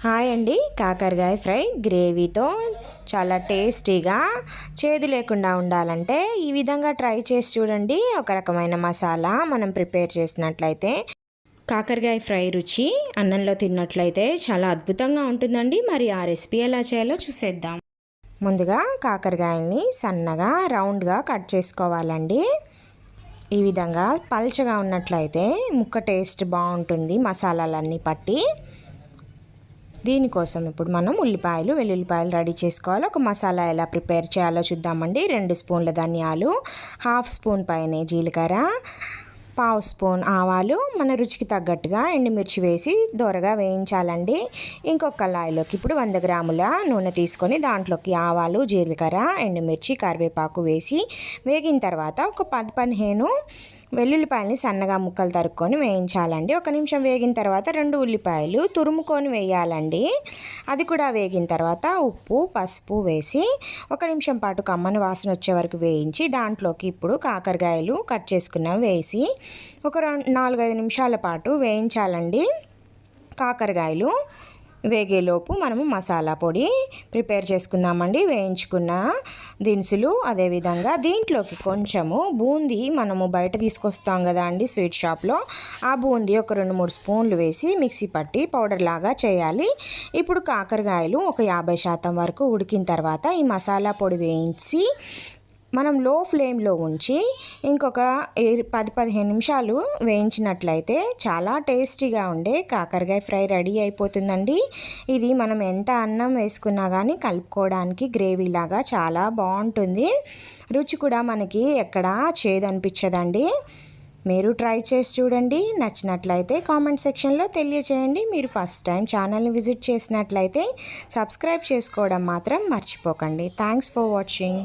Hi అండి. కాకరకాయ fry గ్రేవీతో చాలా టేస్టీగా చేదు లేకుండా ఉండాలంటే ఈ విధంగా ట్రై చేసి చూడండి. ఒక రకమైన మసాలా మనం ప్రిపేర్ చేసినట్లయితే. కాకరకాయ ఫ్రై రుచి అన్నంలో తిన్నట్లయితే చాలా అద్భుతంగా ఉంటుందండి. మరి ఆ రెసిపీ ఎలా చేయాలో చూసేద్దాం. ముందుగా కాకరకాయల్ని సన్నగా రౌండ్గా కట్ చేసుకోవాలండి. ఈ విధంగా పల్చగా ఉన్నట్లయితే ముక్క టేస్ట్ బాగుంటుంది. మసాలాలన్నీ పట్టి దీనికోసం ఇప్పుడు మనం ఉల్లిపాయలు వెల్లుల్లిపాయలు రెడీ చేసుకోవాలి. ఒక మసాలా ఎలా ప్రిపేర్ చేయాలో చూద్దామండి. రెండు స్పూన్ల ధనియాలు హాఫ్ స్పూన్ పైన జీలకర్ర పావు స్పూన్ ఆవాలు. మన రుచికి తగ్గట్టుగా ఎండుమిర్చి వేసి దొరగా వేయించాలండి. ఇంకొక కళాయిలోకి ఇప్పుడు వంద గ్రాముల నూనె తీసుకొని దాంట్లోకి ఆవాలు జీలకర్ర ఎండుమిర్చి కరివేపాకు వేసి వేగిన తర్వాత ఒక పది పదిహేను వెల్లుల్లిపాయలని సన్నగా ముక్కలు తరుక్కొని వేయించాలండి. ఒక నిమిషం వేగిన తర్వాత రెండు ఉల్లిపాయలు తురుముకొని వేయాలండి. అది కూడా వేగిన తర్వాత ఉప్పు పసుపు వేసి ఒక నిమిషం పాటు కమ్మని వాసన వచ్చే వరకు వేయించి దాంట్లోకి ఇప్పుడు కాకరకాయలు కట్ చేసుకున్నవి వేసి ఒక నాలుగైదు నిమిషాల పాటు వేయించాలండి. కాకరకాయలు వేగేలోపు మనము మసాలా పొడి ప్రిపేర్ చేసుకుందామండి. వేయించుకున్న దినుసులు అదేవిధంగా దీంట్లోకి కొంచెము బూందీ మనము బయట తీసుకొస్తాం కదా అండి స్వీట్ షాప్లో. ఆ బూందీ ఒక రెండు మూడు స్పూన్లు వేసి మిక్సీ పట్టి పౌడర్ లాగా చేయాలి. ఇప్పుడు కాకరకాయలు ఒక యాభై శాతం వరకు ఉడికిన తర్వాత ఈ మసాలా పొడి వేయించి మనం లో ఫ్లేమ్లో ఉంచి ఇంకొక పది పదిహేను నిమిషాలు వేయించినట్లయితే చాలా టేస్టీగా ఉండే కాకరకాయ ఫ్రై రెడీ అయిపోతుందండి. ఇది మనం ఎంత అన్నం వేసుకున్నా కానీ కలుపుకోవడానికి గ్రేవీలాగా చాలా బాగుంటుంది. రుచి కూడా మనకి ఎక్కడా చేదనిపించదండి. మీరు ట్రై చేసి చూడండి. నచ్చినట్లయితే కామెంట్ సెక్షన్లో తెలియచేయండి. మీరు ఫస్ట్ టైం ఛానల్ని విజిట్ చేసినట్లయితే సబ్స్క్రైబ్ చేసుకోవడం మాత్రం మర్చిపోకండి. Thanks for watching.